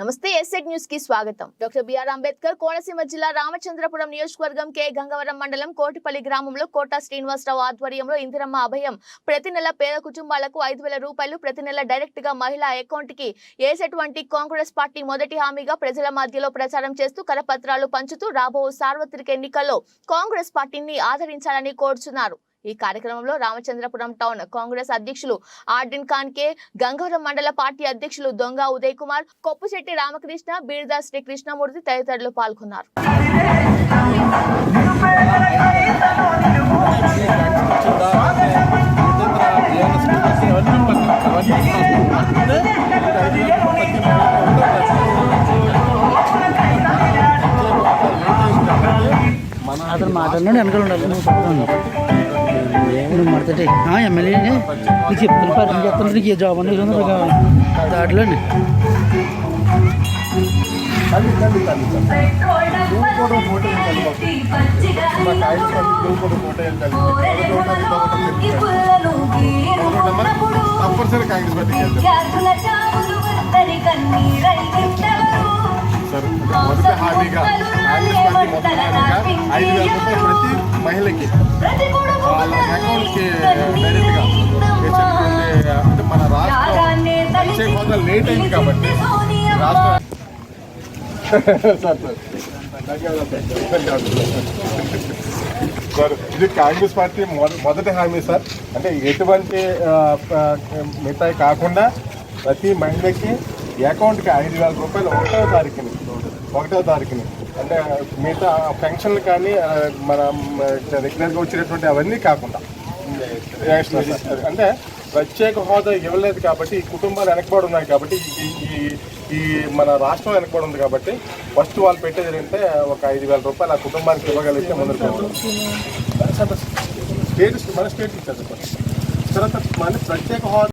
నమస్తే ఎస్ఎడ్ న్యూస్కి స్వాగతం. డాక్టర్ బిఆర్ అంబేద్కర్ కోనసీమ జిల్లా రామచంద్రపురం నియోజకవర్గం కే. గంగవరం మండలం కోటిపల్లి గ్రామంలో కోట శ్రీనివాసరావు ఆధ్వర్యంలో ఇందిరమ్మ అభయం ప్రతి నెల పేద కుటుంబాలకు ఐదు వేల రూపాయలు ప్రతి నెల డైరెక్ట్గా మహిళా అకౌంట్కి వేసేటువంటి కాంగ్రెస్ పార్టీ మొదటి హామీగా ప్రజల మధ్యలో ప్రచారం చేస్తూ కరపత్రాలు పంచుతూ రాబో సార్వత్రిక ఎన్నికల్లో కాంగ్రెస్ పార్టీని ఆదరించాలని కోరుచున్నారు. ఈ కార్యక్రమంలో రామచంద్రపురం టౌన్ కాంగ్రెస్ అధ్యక్షులు ఆర్డిన్ ఖాన్ కే గంగవరం మండల పార్టీ అధ్యక్షులు దొంగ ఉదయ్ కుమార్ కొప్పుశెట్టి రామకృష్ణ బీర్దా శ్రీ కృష్ణమూర్తి తదితరులు పాల్గొన్నారు. అతను మాట్లాడినాడు వెనకాల ఉండాలి. నువ్వు పక్కన ఉండు. నీకు చెప్తున్న పరిచయం చెప్తున్నా నీకు ఏ జాబ్ అనేది దాంట్లో తప్పనిసరి కాంగ్రెస్ మొదటి హామీగా కాంగ్రెస్ పార్టీ మొదటి హామీగా ఐదు వేల రూపాయలు ప్రతి మహిళకి. అకౌంట్కి డైరెక్ట్గా. అంటే మన రాష్ట్రం వచ్చే కొంత లేట్ అయింది కాబట్టి రాష్ట్రం సార్ సార్ సార్ ఇది కాంగ్రెస్ పార్టీ మొదటి హామీ సార్. అంటే ఎటువంటి మిఠాయి కాకుండా ప్రతి మహిళకి అకౌంట్కి ఐదు వేల రూపాయలు ఒకటో తారీఖుని ఒకటో తారీఖుని అంటే మిగతా పెన్షన్లు కానీ మన రెగ్యులర్గా వచ్చినటువంటి అవన్నీ కాకుండా. అంటే ప్రత్యేక హోదా ఇవ్వలేదు కాబట్టి ఈ కుటుంబాలు వెనకబడి ఉన్నాయి కాబట్టి ఈ- ఈ మన రాష్ట్రం వెనకబడి ఉంది కాబట్టి ఫస్ట్ వాళ్ళు పెట్టేది ఏంటంటే ఒక ఐదు వేల రూపాయలు ఆ కుటుంబానికి ఇవ్వగలిగితే ముందు స్టేట్ మన స్టేట్ ఇచ్చారు సార్. తర్వాత మన ప్రత్యేక హోదా